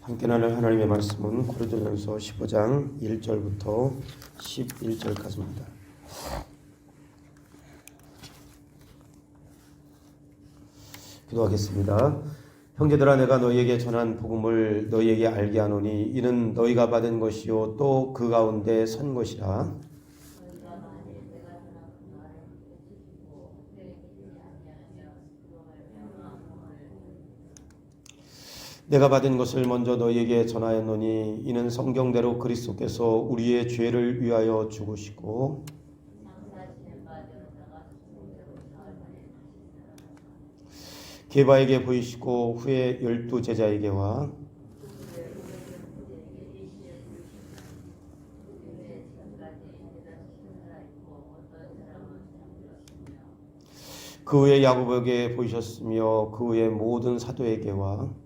함께 나눌 하나님의 말씀은 고린도전서 15장 1절부터 11절까지입니다. 기도하겠습니다. 형제들아 내가 너희에게 전한 복음을 너희에게 알게 하노니 이는 너희가 받은 것이요 또 그 가운데 선 것이라 내가 받은 것을 먼저 너희에게 전하였노니 이는 성경대로 그리스도께서 우리의 죄를 위하여 죽으시고 게바에게 보이시고 후에 열두 제자에게와 그 후에 야고보에게 보이셨으며 그 후에 모든 사도에게와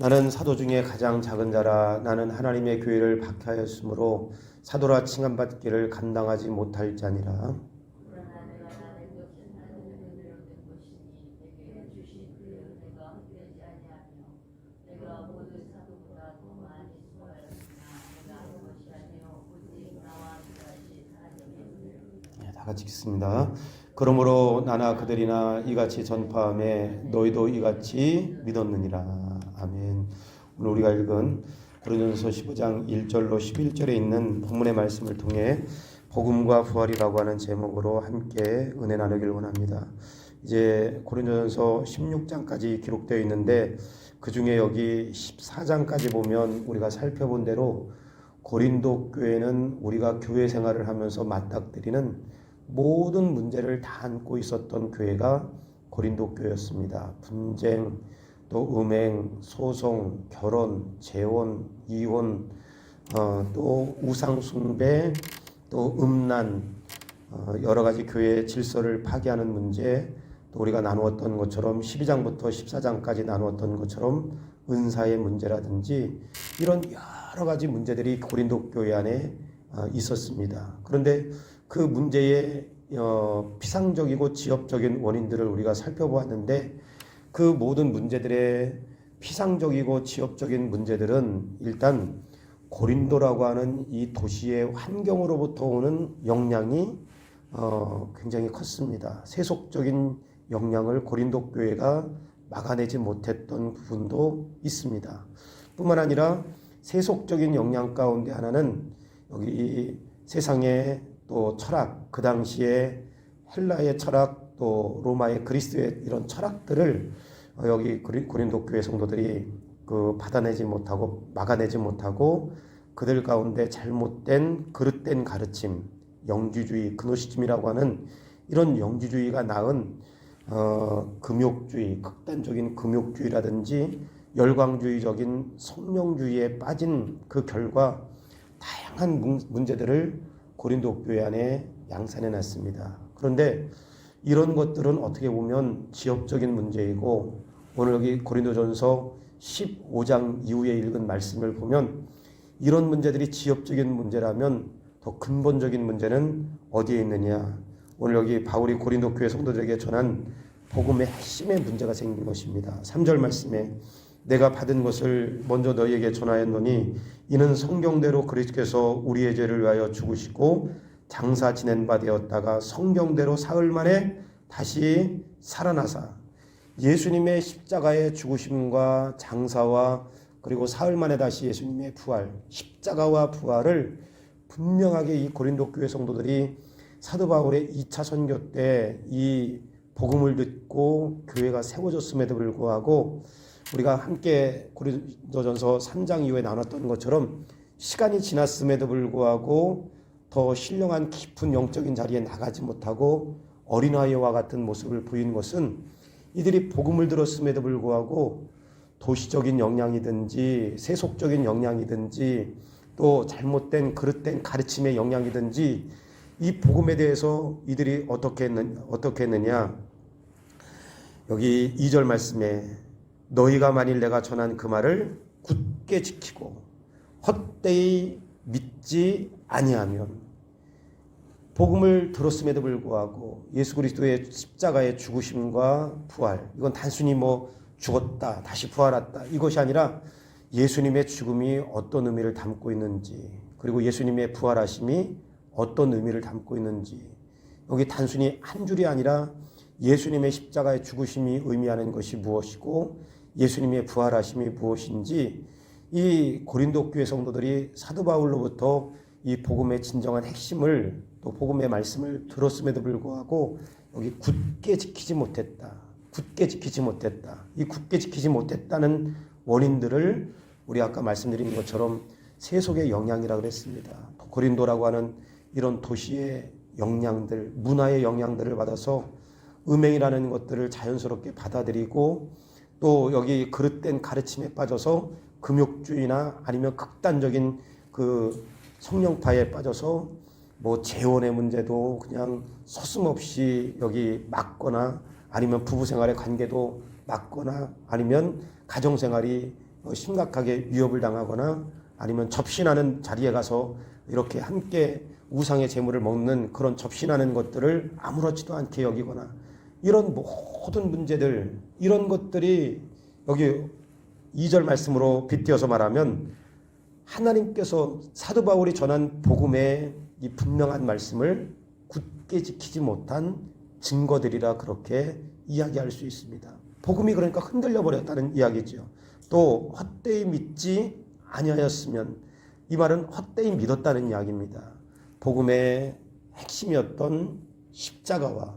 나는 사도 중에 가장 작은 자라 나는 하나님의 교회를 박해하였으므로 사도라 칭함받기를 감당하지 못할 자니라 네, 다 같이 읽습니다. 그러므로 나나 그들이나 이같이 전파함에 너희도 이같이 믿었느니라. 아멘. 오늘 우리가 읽은 고린도전서 15장 1절로 11절에 있는 본문의 말씀을 통해 복음과 부활이라고 하는 제목으로 함께 은혜 나누길 원합니다. 이제 고린도전서 16장까지 기록되어 있는데 그 중에 여기 14장까지 보면 우리가 살펴본 대로 고린도 교회는 우리가 교회 생활을 하면서 맞닥뜨리는 모든 문제를 다 안고 있었던 교회가 고린도 교회였습니다. 분쟁, 또 음행, 소송, 결혼, 재혼, 이혼, 어, 또 우상 숭배, 또 음란, 어, 여러 가지 교회의 질서를 파괴하는 문제, 또 우리가 나누었던 것처럼 12장부터 14장까지 나누었던 것처럼 은사의 문제라든지 이런 여러 가지 문제들이 고린도 교회 안에 어, 있었습니다. 그런데 그 문제의 어, 피상적이고 지엽적인 원인들을 우리가 살펴보았는데 그 모든 문제들의 피상적이고 지엽적인 문제들은 일단 고린도라고 하는 이 도시의 환경으로부터 오는 영향이 어, 굉장히 컸습니다. 세속적인 영향을 고린도 교회가 막아내지 못했던 부분도 있습니다. 뿐만 아니라 세속적인 영향 가운데 하나는 여기 세상의 또 철학, 그 당시에 헬라의 철학, 또 로마의 그리스도의 이런 철학들을 여기 고린도 교회 성도들이 그 받아내지 못하고 막아내지 못하고 그들 가운데 잘못된 그릇된 가르침, 영주주의, 그노시즘이라고 하는 이런 영주주의가 낳은 어, 금욕주의, 극단적인 금욕주의라든지 열광주의적인 성령주의에 빠진 그 결과 다양한 문제들을 고린도 교회 안에 양산해 놨습니다. 그런데 이런 것들은 어떻게 보면 지역적인 문제이고 오늘 여기 고린도전서 15장 이후에 읽은 말씀을 보면 이런 문제들이 지역적인 문제라면 더 근본적인 문제는 어디에 있느냐? 오늘 여기 바울이 고린도 교회 성도들에게 전한 복음의 핵심의 문제가 생긴 것입니다. 3절 말씀에 내가 받은 것을 먼저 너희에게 전하였노니 이는 성경대로 그리스도께서 우리의 죄를 위하여 죽으시고 장사 지낸 바 되었다가 성경대로 사흘 만에 다시 살아나사. 예수님의 십자가의 죽으심과 장사와 그리고 사흘 만에 다시 예수님의 부활, 십자가와 부활을 분명하게 이 고린도 교회 성도들이 사도 바울의 2차 선교 때 이 복음을 듣고 교회가 세워졌음에도 불구하고 우리가 함께 고린도전서 3장 이후에 나눴던 것처럼 시간이 지났음에도 불구하고 더 신령한 깊은 영적인 자리에 나가지 못하고 어린아이와 같은 모습을 보인 것은 이들이 복음을 들었음에도 불구하고 도시적인 영향이든지 세속적인 영향이든지 또 잘못된 그릇된 가르침의 영향이든지 이 복음에 대해서 이들이 어떻게 했느, 어떻게 했느냐? 여기 2절 말씀에 너희가 만일 내가 전한 그 말을 굳게 지키고 헛되이 믿지 아니하면 복음을 들었음에도 불구하고 예수 그리스도의 십자가의 죽으심과 부활 이건 단순히 뭐 죽었다 다시 부활했다 이것이 아니라 예수님의 죽음이 어떤 의미를 담고 있는지 그리고 예수님의 부활하심이 어떤 의미를 담고 있는지 여기 단순히 한 줄이 아니라 예수님의 십자가의 죽으심이 의미하는 것이 무엇이고 예수님의 부활하심이 무엇인지 이 고린도 교회 성도들이 사도 바울로부터 이 복음의 진정한 핵심을 또 복음의 말씀을 들었음에도 불구하고 여기 굳게 지키지 못했다. 굳게 지키지 못했다. 이 굳게 지키지 못했다는 원인들을 우리 아까 말씀드린 것처럼 세속의 영향이라고 그랬습니다. 고린도라고 하는 이런 도시의 영향들, 문화의 영향들을 받아서 음행이라는 것들을 자연스럽게 받아들이고 또 여기 그릇된 가르침에 빠져서 금욕주의나 아니면 극단적인 그 성령파에 빠져서 뭐 재혼의 문제도 그냥 서슴없이 여기 막거나 아니면 부부 생활의 관계도 막거나 아니면 가정 생활이 어, 심각하게 위협을 당하거나 아니면 접신하는 자리에 가서 이렇게 함께 우상의 재물을 먹는 그런 접신하는 것들을 아무렇지도 않게 여기거나 이런 모든 문제들 이런 것들이 여기 2절 말씀으로 빗대어서 말하면 하나님께서 사도 바울이 전한 복음의 이 분명한 말씀을 굳게 지키지 못한 증거들이라 그렇게 이야기할 수 있습니다. 복음이 그러니까 흔들려 버렸다는 이야기죠. 또 헛되이 믿지 아니하였으면 이 말은 헛되이 믿었다는 이야기입니다. 복음의 핵심이었던 십자가와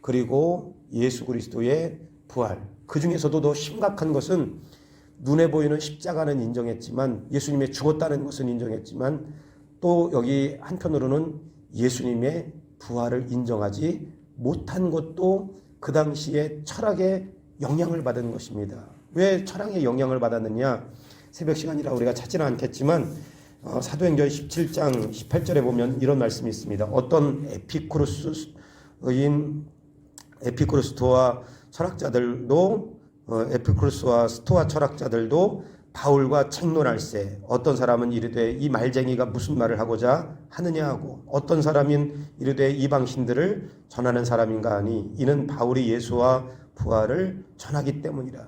그리고 예수 그리스도의 부활. 그 중에서도 더 심각한 것은 눈에 보이는 십자가는 인정했지만 예수님의 죽었다는 것은 인정했지만 또 여기 한편으로는 예수님의 부활을 인정하지 못한 것도 그 당시에 철학의 영향을 받은 것입니다. 왜 철학의 영향을 받았느냐? 새벽 시간이라 우리가 찾지는 않겠지만 어, 사도행전 17장 18절에 보면 이런 말씀이 있습니다. 어떤 에피쿠로스인 에피쿠로스토와 철학자들도 어, 에피쿠로스와 스토아 철학자들도 바울과 책론할세 어떤 사람은 이르되 이 말쟁이가 무슨 말을 하고자 하느냐 하고 어떤 사람인 이르되 이방신들을 전하는 사람인가 하니 이는 바울이 예수와 부활을 전하기 때문이라.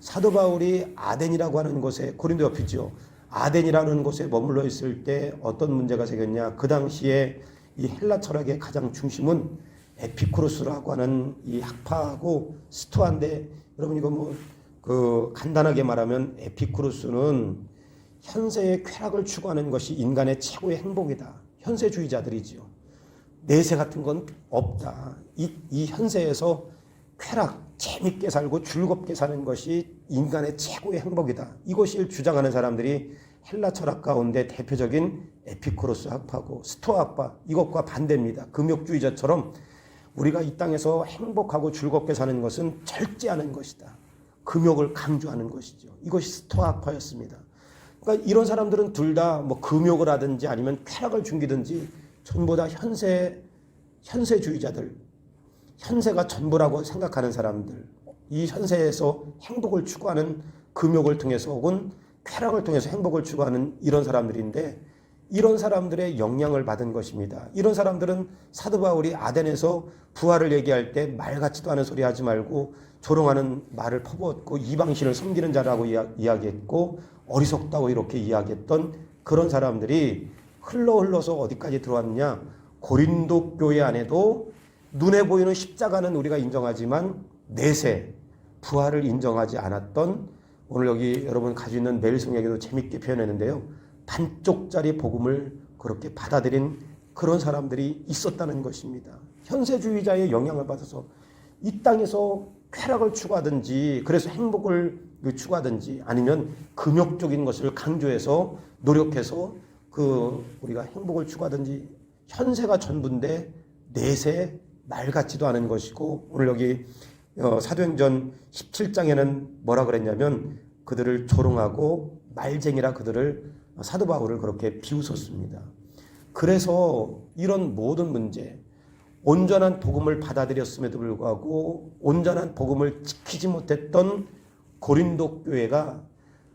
사도 바울이 아덴이라고 하는 곳에 고린도 옆이죠 아덴이라는 곳에 머물러 있을 때 어떤 문제가 생겼냐? 그 당시에 이 헬라 철학의 가장 중심은 에피쿠로스라고 하는 이 학파하고 스토아인데 여러분 이거 뭐 그 간단하게 말하면 에피쿠로스는 현세의 쾌락을 추구하는 것이 인간의 최고의 행복이다. 현세주의자들이지요. 내세 같은 건 없다. 이, 이 현세에서 쾌락, 재밌게 살고 즐겁게 사는 것이 인간의 최고의 행복이다. 이것을 주장하는 사람들이 헬라 철학 가운데 대표적인 에피쿠로스 학파고 스토아 학파 이것과 반대입니다. 금욕주의자처럼 우리가 이 땅에서 행복하고 즐겁게 사는 것은 절제하는 것이다. 금욕을 강조하는 것이죠. 이것이 스토아파였습니다. 그러니까 이런 사람들은 둘 다 뭐 금욕을 하든지 아니면 쾌락을 중기든지 전부 다 현세 현세주의자들, 현세가 전부라고 생각하는 사람들, 이 현세에서 행복을 추구하는 금욕을 통해서 혹은 쾌락을 통해서 행복을 추구하는 이런 사람들인데 이런 사람들의 영향을 받은 것입니다. 이런 사람들은 사도 바울이 아덴에서 부활을 얘기할 때 말 같지도 않은 소리 하지 말고 조롱하는 말을 퍼붓고 이방신을 섬기는 자라고 이야기했고 어리석다고 이렇게 이야기했던 그런 사람들이 흘러 흘러서 어디까지 들어왔느냐? 고린도 교회 안에도 눈에 보이는 십자가는 우리가 인정하지만 내세 부활을 인정하지 않았던 오늘 여기 여러분 가지고 있는 매일성에게도 재밌게 표현했는데요. 반쪽짜리 복음을 그렇게 받아들인 그런 사람들이 있었다는 것입니다. 현세주의자의 영향을 받아서 이 땅에서 쾌락을 추구하든지 그래서 행복을 추구하든지 아니면 금욕적인 것을 강조해서 노력해서 그 우리가 행복을 추구하든지 현세가 전부인데 내세 말 같지도 않은 것이고 오늘 여기 어, 사도행전 17장에는 뭐라 그랬냐면 그들을 조롱하고 말쟁이라 그들을 사도 바울을 그렇게 비웃었습니다. 그래서 이런 모든 문제, 온전한 복음을 받아들였음에도 불구하고 온전한 복음을 지키지 못했던 고린도 교회가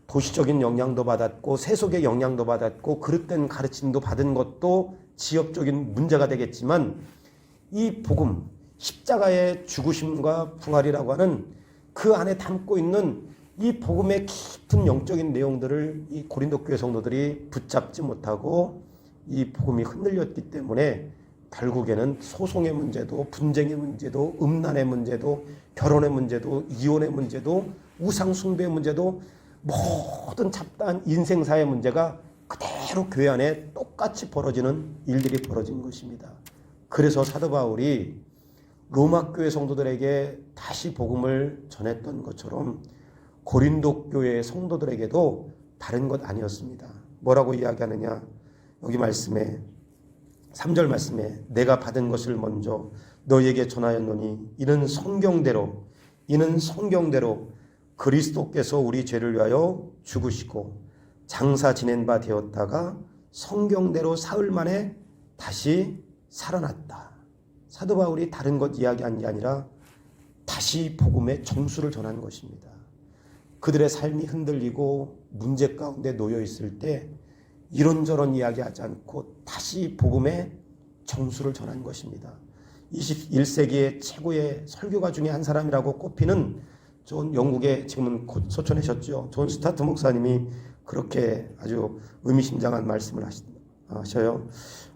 도시적인 영향도 받았고 세속의 영향도 받았고 그릇된 가르침도 받은 것도 지역적인 문제가 되겠지만 이 복음 십자가의 죽으심과 부활이라고 하는 그 안에 담고 있는 이 복음의 깊은 영적인 내용들을 이 고린도 교회 성도들이 붙잡지 못하고 이 복음이 흔들렸기 때문에 결국에는 소송의 문제도 분쟁의 문제도 음란의 문제도 결혼의 문제도 이혼의 문제도 우상 숭배의 문제도 모든 잡다한 인생사의 문제가 그대로 교회 안에 똑같이 벌어지는 일들이 벌어진 것입니다. 그래서 사도 바울이 로마 교회 성도들에게 다시 복음을 전했던 것처럼 고린도 교회 성도들에게도 다른 것 아니었습니다. 뭐라고 이야기하느냐? 여기 말씀에 3절 말씀에 내가 받은 것을 먼저 너에게 전하였노니 이는 성경대로 이는 성경대로 그리스도께서 우리 죄를 위하여 죽으시고 장사 지낸 바 되었다가 성경대로 사흘 만에 다시 살아났다. 사도 바울이 다른 것 이야기한 게 아니라 다시 복음의 정수를 전한 것입니다. 그들의 삶이 흔들리고 문제 가운데 놓여 있을 때 이런저런 이야기하지 않고 다시 복음의 정수를 전한 것입니다. 21세기의 최고의 설교가 중에 한 사람이라고 꼽히는 존 영국에 지금은 곧 소천하셨죠. 존 스타트 목사님이 그렇게 아주 의미심장한 말씀을 하셔요.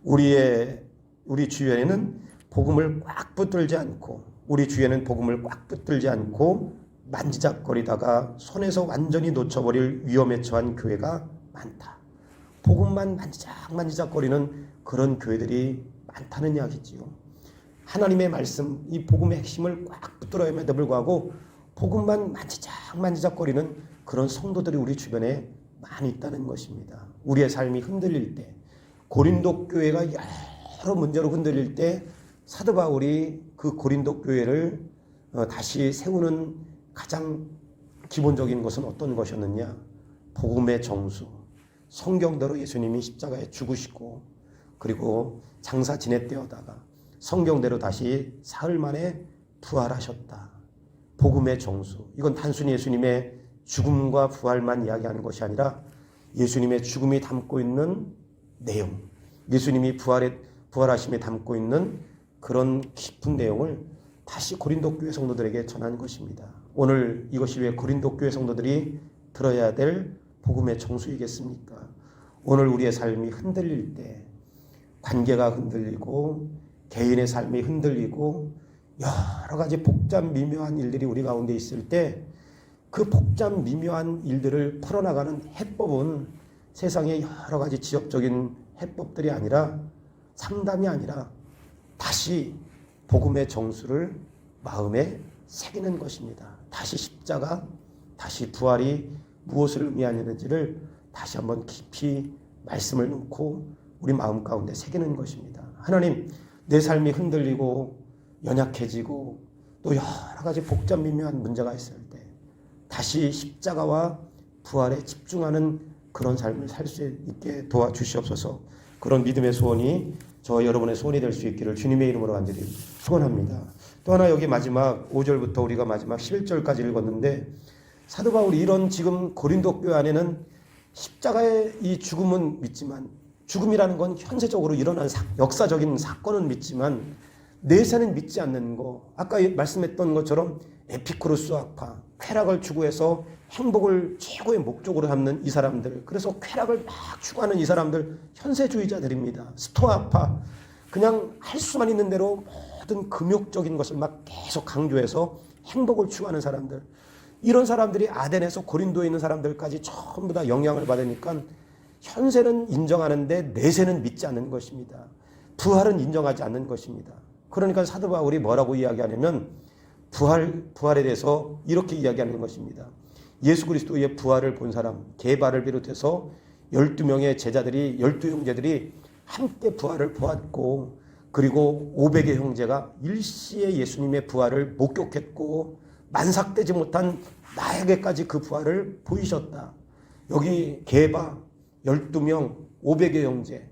우리의 우리 주변에는 복음을 꽉 붙들지 않고 우리 주위에는 복음을 꽉 붙들지 않고 만지작거리다가 손에서 완전히 놓쳐버릴 위험에 처한 교회가 많다. 복음만 만지작 만지작거리는 그런 교회들이 많다는 이야기지요. 하나님의 말씀, 이 복음의 핵심을 꽉 붙들어야임에도 불구하고 복음만 만지작 만지작거리는 그런 성도들이 우리 주변에 많이 있다는 것입니다. 우리의 삶이 흔들릴 때, 고린도 교회가 여러 문제로 흔들릴 때 사도 바울이 그 고린도 교회를 어, 다시 세우는 가장 기본적인 것은 어떤 것이었느냐? 복음의 정수. 성경대로 예수님이 십자가에 죽으시고 그리고 장사 지냈대어다가 성경대로 다시 사흘 만에 부활하셨다. 복음의 정수. 이건 단순히 예수님의 죽음과 부활만 이야기하는 것이 아니라 예수님의 죽음이 담고 있는 내용, 예수님이 부활에 부활하심에 담고 있는 그런 깊은 내용을 다시 고린도 교회 성도들에게 전한 것입니다. 오늘 이것이 왜 고린도 교회 성도들이 들어야 될 복음의 정수이겠습니까? 오늘 우리의 삶이 흔들릴 때 관계가 흔들리고 개인의 삶이 흔들리고 여러 가지 복잡 미묘한 일들이 우리 가운데 있을 때 그 복잡 미묘한 일들을 풀어나가는 해법은 세상의 여러 가지 지역적인 해법들이 아니라 상담이 아니라 다시 복음의 정수를 마음에 새기는 것입니다. 다시 십자가, 다시 부활이 무엇을 의미하는지를 다시 한번 깊이 말씀을 놓고 우리 마음 가운데 새기는 것입니다. 하나님, 내 삶이 흔들리고 연약해지고 또 여러 가지 복잡 미묘한 문제가 있을 때 다시 십자가와 부활에 집중하는 그런 삶을 살 수 있게 도와주시옵소서. 그런 믿음의 소원이 저 여러분의 소원이 될 수 있기를 주님의 이름으로 간절히 소원합니다. 또 하나 여기 마지막 5절부터 우리가 마지막 11절까지 읽었는데 사도 바울이 이런 지금 고린도 교회 안에는 십자가의 이 죽음은 믿지만 죽음이라는 건 현세적으로 일어난 사, 역사적인 사건은 믿지만 내세는 믿지 않는 거. 아까 말씀했던 것처럼 에피쿠르스 아파 쾌락을 추구해서 행복을 최고의 목적으로 삼는 이 사람들. 그래서 쾌락을 막 추구하는 이 사람들 현세주의자들입니다. 스토아파 그냥 할 수만 있는 대로 모든 금욕적인 것을 막 계속 강조해서 행복을 추구하는 사람들. 이런 사람들이 아덴에서 고린도에 있는 사람들까지 전부 다 영향을 받으니까 현세는 인정하는데 내세는 믿지 않는 것입니다. 부활은 인정하지 않는 것입니다. 그러니까 사도 바울이 뭐라고 이야기하냐면 부활 부활에 대해서 이렇게 이야기하는 것입니다. 예수 그리스도의 부활을 본 사람 개발을 비롯해서 12명의 제자들이 12 형제들이 함께 부활을 보았고 그리고 500의 형제가 일시에 예수님의 부활을 목격했고 만삭되지 못한 나에게까지 그 부활을 보이셨다. 여기 개바 12명 500의 형제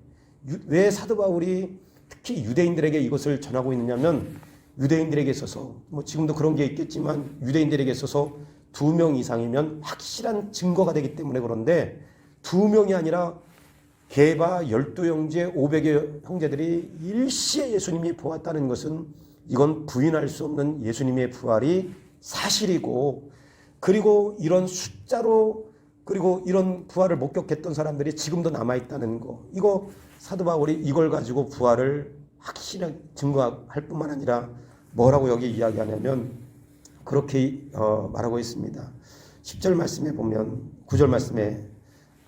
왜 사도 바울이 특히 유대인들에게 이것을 전하고 있느냐면 유대인들에게 있어서 뭐 지금도 그런 게 있겠지만 유대인들에게 있어서 두 명 이상이면 확실한 증거가 되기 때문에 그런데 두 명이 아니라 게바 열두 형제 500여 형제들이 일시에 예수님이 보았다는 것은 이건 부인할 수 없는 예수님의 부활이 사실이고 그리고 이런 숫자로 그리고 이런 부활을 목격했던 사람들이 지금도 남아 있다는 거. 이거 사도 바울이 이걸 가지고 부활을 확실하게 증거할 뿐만 아니라 뭐라고 여기 이야기하냐면 그렇게 어, 말하고 있습니다. 10절 말씀에 보면 9절 말씀에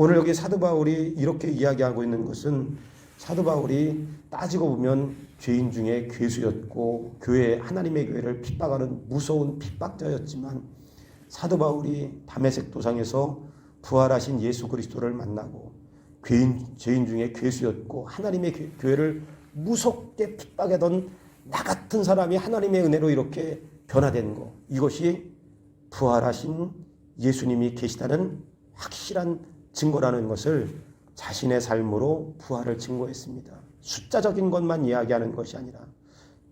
오늘 여기 사도 바울이 이렇게 이야기하고 있는 것은 사도 바울이 따지고 보면 죄인 중에 괴수였고 교회 하나님의 교회를 핍박하는 무서운 핍박자였지만 사도 바울이 담에색 도상에서 부활하신 예수 그리스도를 만나고 죄인, 죄인 중에 괴수였고 하나님의 교- 교회를 무섭게 핍박하던 나 같은 사람이 하나님의 은혜로 이렇게 변화된 거 이것이 부활하신 예수님이 계시다는 확실한 증거라는 것을 자신의 삶으로 부활을 증거했습니다. 숫자적인 것만 이야기하는 것이 아니라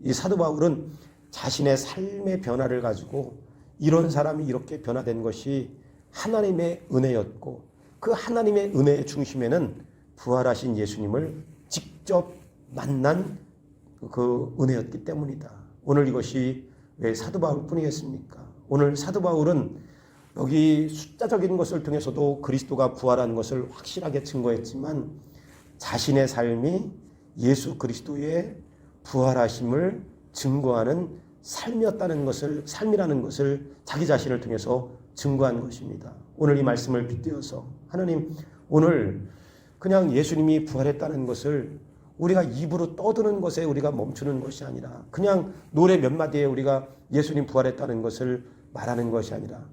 이 사도 바울은 자신의 삶의 변화를 가지고 이런 사람이 이렇게 변화된 것이 하나님의 은혜였고 그 하나님의 은혜의 중심에는 부활하신 예수님을 직접 만난 그 은혜였기 때문이다. 오늘 이것이 왜 사도 바울 뿐이겠습니까? 오늘 사도 바울은 여기 숫자적인 것을 통해서도 그리스도가 부활한 것을 확실하게 증거했지만 자신의 삶이 예수 그리스도의 부활하심을 증거하는 삶이었다는 것을 삶이라는 것을 자기 자신을 통해서 증거한 것입니다. 오늘 이 말씀을 빗대어서 하나님 오늘 그냥 예수님이 부활했다는 것을 우리가 입으로 떠드는 것에 우리가 멈추는 것이 아니라 그냥 노래 몇 마디에 우리가 예수님 부활했다는 것을 말하는 것이 아니라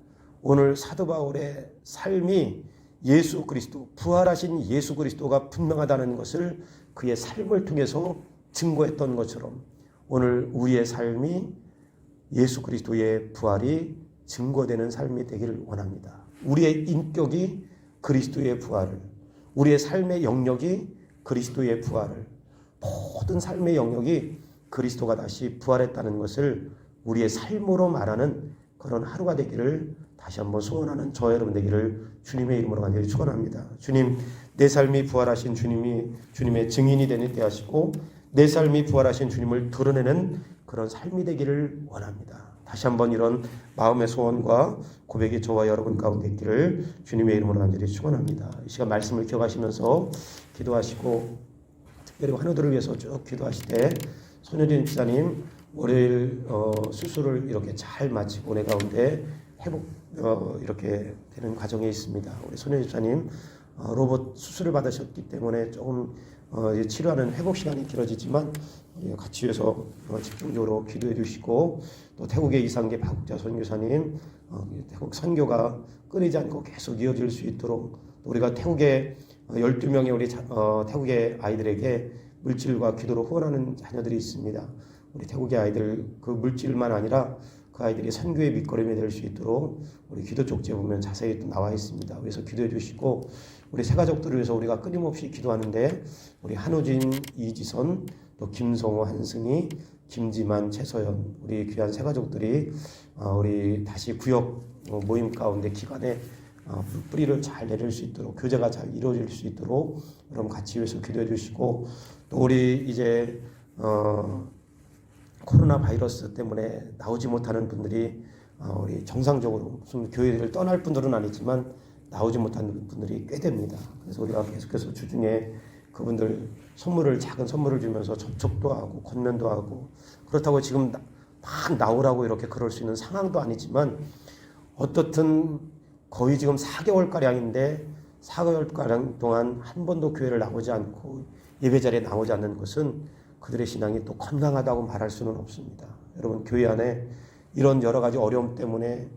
오늘 사도 바울의 삶이 예수 그리스도 부활하신 예수 그리스도가 분명하다는 것을 그의 삶을 통해서 증거했던 것처럼 오늘 우리의 삶이 예수 그리스도의 부활이 증거되는 삶이 되기를 원합니다. 우리의 인격이 그리스도의 부활을, 우리의 삶의 영역이 그리스도의 부활을, 모든 삶의 영역이 그리스도가 다시 부활했다는 것을 우리의 삶으로 말하는 그런 하루가 되기를 다시 한번 소원하는 저 여러분 되기를 주님의 이름으로 간절히 축원합니다. 주님, 내 삶이 부활하신 주님이 주님의 증인이 되는 때 하시고 내 삶이 부활하신 주님을 드러내는 그런 삶이 되기를 원합니다. 다시 한번 이런 마음의 소원과 고백이 저와 여러분 가운데 있기를 주님의 이름으로 간절히 축원합니다. 이 시간 말씀을 기억하시면서 기도하시고 특별히 환우들을 위해서 쭉 기도하시되 손효진 지사님 월요일 어, 수술을 이렇게 잘 마치고 오늘 가운데 회복 어, 이렇게 되는 과정에 있습니다. 우리 손효진 지사님 어, 로봇 수술을 받으셨기 때문에 조금 어, 치료하는 회복 시간이 길어지지만 예, 같이 해서 어, 집중적으로 기도해 주시고 또 태국의 이상계 박국자 선교사님 어, 태국 선교가 끊이지 않고 계속 이어질 수 있도록 또 우리가 태국의 어, 12명의 우리 자, 어, 태국의 아이들에게 물질과 기도로 후원하는 자녀들이 있습니다. 우리 태국의 아이들 그 물질만 아니라 그 아이들이 선교의 밑거름이 될 수 있도록 우리 기도 쪽지에 보면 자세히 또 나와 있습니다. 그래서 기도해 주시고 우리 세 가족들을 위해서 우리가 끊임없이 기도하는데 우리 한우진, 이지선, 또 김성호, 한승희, 김지만, 최서연 우리 귀한 세 가족들이 어, 우리 다시 구역 어, 모임 가운데 기간에 어, 뿌리를 잘 내릴 수 있도록 교제가 잘 이루어질 수 있도록 여러분 같이 위해서 기도해 주시고 또 우리 이제 어, 코로나 바이러스 때문에 나오지 못하는 분들이 어, 우리 정상적으로 무슨 교회를 떠날 분들은 아니지만 나오지 못하는 분들이 꽤 됩니다. 그래서 우리가 계속해서 주중에 그분들 선물을 작은 선물을 주면서 접촉도 하고 건면도 하고 그렇다고 지금 나- 막 나오라고 이렇게 그럴 수 있는 상황도 아니지만 어떻든 거의 지금 4개월 가량인데 4개월 가량 동안 한 번도 교회를 나오지 않고 예배 자리에 나오지 않는 것은 그들의 신앙이 또 건강하다고 말할 수는 없습니다. 여러분 교회 안에 이런 여러 가지 어려움 때문에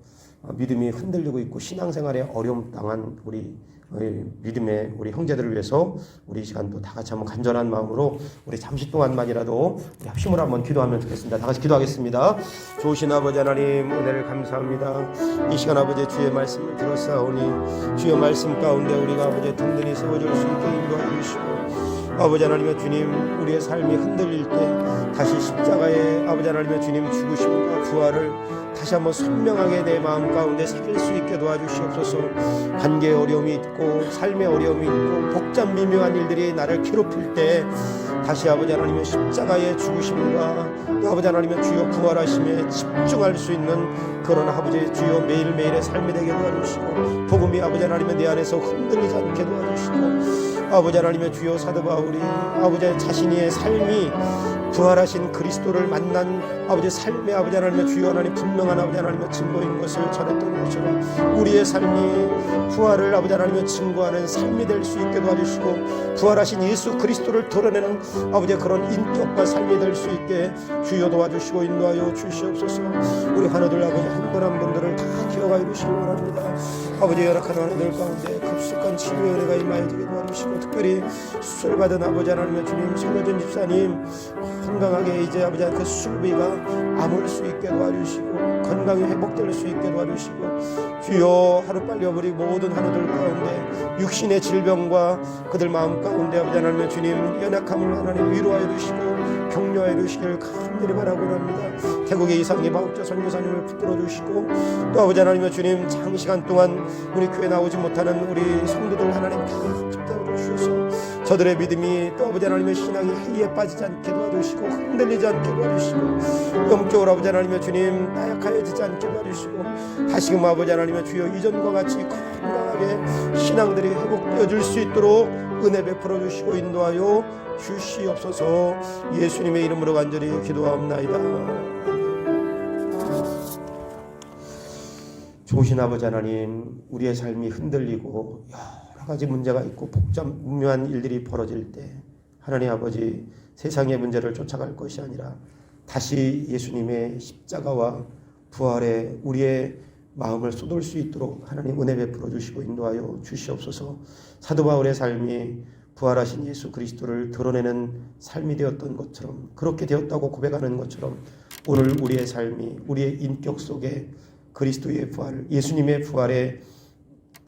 어, 믿음이 흔들리고 있고 신앙생활에 어려움 당한 우리 어, 믿음의 우리 형제들을 위해서 우리 이 시간도 다 같이 한번 간절한 마음으로 우리 잠시 동안만이라도 우리 합심으로 한번 기도하면 좋겠습니다. 다 같이 기도하겠습니다. 좋으신 아버지 하나님 은혜를 감사합니다. 이 시간 아버지 주의 말씀을 들었사오니 주의 말씀 가운데 우리가 아버지 든든히 세워질 수 있게 인도해 주시고 아버지 하나님의 주님 우리의 삶이 흔들릴 때 다시 십자가에 아버지 하나님의 주님 죽으심과 부활을 다시 한번 선명하게 내 마음 가운데 새길 수 있게 도와주시옵소서. 관계에 어려움이 있고 삶의 어려움이 있고 복잡 미묘한 일들이 나를 괴롭힐 때 다시 아버지 하나님의 십자가의 죽으심과 또 아버지 하나님의 주여 부활하심에 집중할 수 있는 그런 아버지 주여 매일매일의 삶이 되게 도와주시고 복음이 아버지 하나님의 내 안에서 흔들리지 않게 도와주시고 아버지 하나님의 주여 사도 바울이 아버지 자신의 삶이 부활하신 그리스도를 만난 아버지 삶의 아버지 하나님의 주여 하나님 분명한 아버지 하나님의 증거인 것을 전했던 것처럼 우리의 삶이 부활을 아버지 하나님의 증거하는 삶이 될 수 있게 도와주시고 부활하신 예수 그리스도를 드러내는 아버지 그런 인격과 삶이 될 수 있게 주여 도와주시고 인도하여 주시옵소서. 우리 하나들 아버지 한 분 한 분들을 다 기억하여 주시기 바랍니다. 아버지 열악한 하나들 가운데 급속한 치료 은혜가 임하여지게 도와주시고 특별히 수술 받은 아버지 하나님의 주님 설려준 집사님 건강하게 이제 아버지 그 수술비가 아물 수 있게 도와주시고 건강이 회복될 수 있게 도와주시고 주여 하루빨리 우리 모든 하나들 가운데 육신의 질병과 그들 마음 가운데 아버지 하나님의 주님 연약함을 하나님 위로하여 주시고 격려하여 주시길 간절히 바라고 합니다. 태국의 이상희 바욱자 선교사님을 붙들어 주시고 또 아버지 하나님의 주님 장시간 동안 우리 교회 나오지 못하는 우리 성도들 하나님 다 붙들어 주셔서 저들의 믿음이 또 아버지 하나님의 신앙이 해이에 빠지지 않게 도와주시고 흔들리지 않게 도와주시고 영적으로 아버지 하나님의 주님 나약하여지지 않게 도와주시고 다시금 아버지 하나님의 주여 이전과 같이 건강하게 신앙들이 회복되어질 수 있도록 은혜 베풀어 주시고 인도하여 주시옵소서. 예수님의 이름으로 간절히 기도하옵나이다 좋으신 아버지 하나님 우리의 삶이 흔들리고 여러 가지 문제가 있고 복잡한 일들이 벌어질 때 하나님 아버지 세상의 문제를 쫓아갈 것이 아니라 다시 예수님의 십자가와 부활에 우리의 마음을 쏟을 수 있도록 하나님 은혜 베풀어 주시고 인도하여 주시옵소서. 사도 바울의 삶이 부활하신 예수 그리스도를 드러내는 삶이 되었던 것처럼 그렇게 되었다고 고백하는 것처럼 오늘 우리의 삶이 우리의 인격 속에 그리스도의 부활, 예수님의 부활의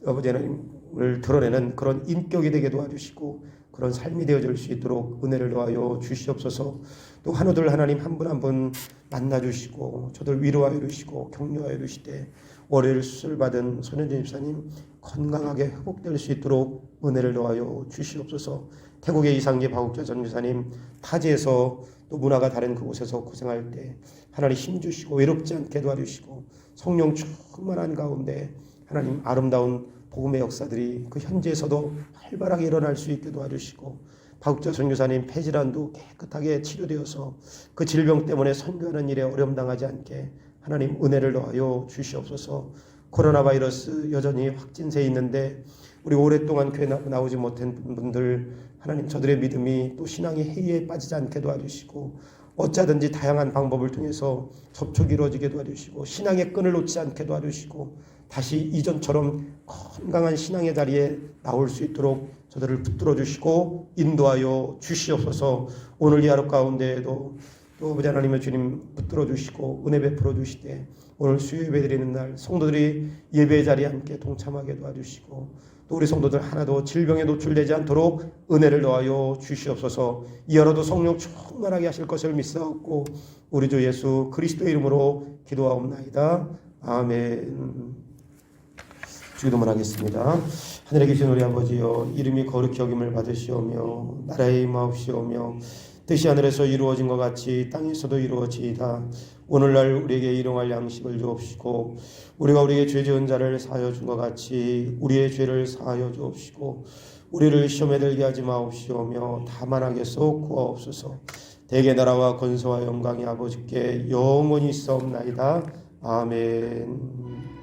아버지 하나님을 드러내는 그런 인격이 되게 도와주시고 그런 삶이 되어질 수 있도록 은혜를 더하여 주시옵소서. 또 한우들 하나님 한 분 한 분 만나 주시고 저들 위로하여 주시고 격려하여 주시되 월요일 수술 받은 손현준 집사님 건강하게 회복될 수 있도록 은혜를 더하여 주시옵소서. 태국의 이상기 바국자 전교사님 타지에서 또 문화가 다른 그곳에서 고생할 때 하나님 힘 주시고 외롭지 않게 도와주시고 성령 충만한 가운데 하나님 아름다운 복음의 역사들이 그 현지에서도 활발하게 일어날 수 있게 도와주시고 박욱자 선교사님 폐질환도 깨끗하게 치료되어서 그 질병 때문에 선교하는 일에 어려움 당하지 않게 하나님 은혜를 더하여 주시옵소서. 코로나 바이러스 여전히 확진세 있는데 우리 오랫동안 교회 나오지 못한 분들 하나님 저들의 믿음이 또 신앙이 해이에 빠지지 않게 도와주시고 어쩌든지 다양한 방법을 통해서 접촉이 이루어지게 도와주시고 신앙의 끈을 놓지 않게 도와주시고 다시 이전처럼 건강한 신앙의 자리에 나올 수 있도록 저들을 붙들어 주시고 인도하여 주시옵소서. 오늘 이 하루 가운데에도 또 아버지 하나님의 주님 붙들어 주시고 은혜 베풀어 주시되 오늘 수요 예배 드리는 날 성도들이 예배 자리에 함께 동참하게 도와주시고 또 우리 성도들 하나도 질병에 노출되지 않도록 은혜를 더하여 주시옵소서. 이하로도 성령 충만하게 하실 것을 믿사옵고 우리 주 예수 그리스도 이름으로 기도하옵나이다. 아멘. 주기도문 하겠습니다. 하늘에 계신 우리 아버지여 이름이 거룩히 여김을 받으시오며 나라의 임하옵시오며 뜻이 하늘에서 이루어진 것 같이 땅에서도 이루어지이다. 오늘날 우리에게 일용할 양식을 주옵시고 우리가 우리에게 죄 지은 자를 사하여 준 것 같이 우리의 죄를 사하여 주옵시고 우리를 시험에 들게 하지 마옵시오며 다만 하게서 구하옵소서. 대개 나라와 권세와 영광이 아버지께 영원히 있사옵나이다. 아멘.